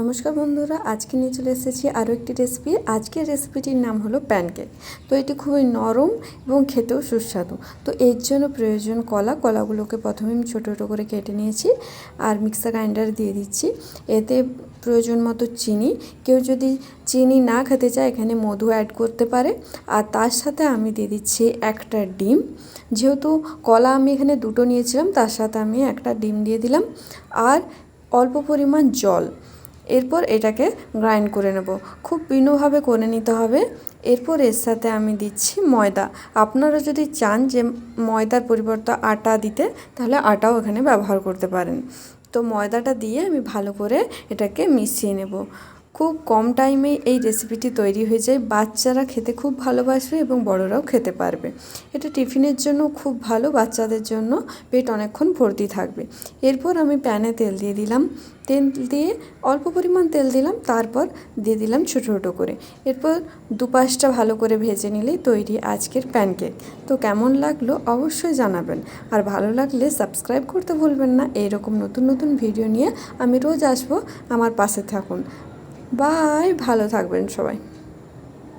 নমস্কার বন্ধুরা, আজকে নিয়ে চলে এসেছি আরও একটি রেসিপি আজকের রেসিপিটির নাম হলো প্যানকেক তো এটি খুবই নরম এবং খেতেও সুস্বাদু। তো এর জন্য প্রয়োজন কলা। কলাগুলোকে প্রথমে আমি ছোটো ছোটো করে কেটে নিয়েছি আর মিক্সার গ্রাইন্ডার দিয়ে দিচ্ছি। এতে প্রয়োজন মতো চিনি। কেউ যদি চিনি না খেতে চায়, এখানে মধু অ্যাড করতে পারে। আর তার সাথে আমি দিয়ে দিচ্ছি একটা ডিম। যেহেতু কলা আমি এখানে দুটো নিয়েছিলাম, তার সাথে আমি একটা ডিম দিয়ে দিলাম। আর অল্প পরিমাণ জল। এরপর এটাকে গ্রাইন্ড করে নেব। খুব ভিন্নভাবে করে নিতে হবে। এরপর এর সাথে আমি দিচ্ছি ময়দা। আপনারা যদি চান যে ময়দার পরিবর্তে আটা দিতে, তাহলে আটাও এখানে ব্যবহার করতে পারেন। তো ময়দাটা দিয়ে আমি ভালো করে এটাকে মিশিয়ে নেব। খুব কম টাইমে এই রেসিপিটি তৈরি হয়ে যায়। বাচ্চারা খেতে খুব ভালোবাসবে এবং বড়রাও খেতে পারবে। এটা টিফিনের জন্য খুব ভালো, বাচ্চাদের জন্য পেট অনেকক্ষণ ভর্তি থাকবে। এরপর আমি প্যানে তেল দিয়ে দিলাম। তেল দিয়ে অল্প পরিমাণ তেল দিলাম, তারপর দিয়ে দিলাম ছোটো ছোটো করে। এরপর দুপাশটা ভালো করে ভেজে নিলেই তৈরি আজকের প্যানকেক তো কেমন লাগল অবশ্যই জানাবেন। আর ভালো লাগলে সাবস্ক্রাইব করতে ভুলবেন না। এইরকম নতুন নতুন ভিডিও নিয়ে আমি রোজ আসব। আমার পাশে থাকুন। বাই ভালো থাকবেন সবাই।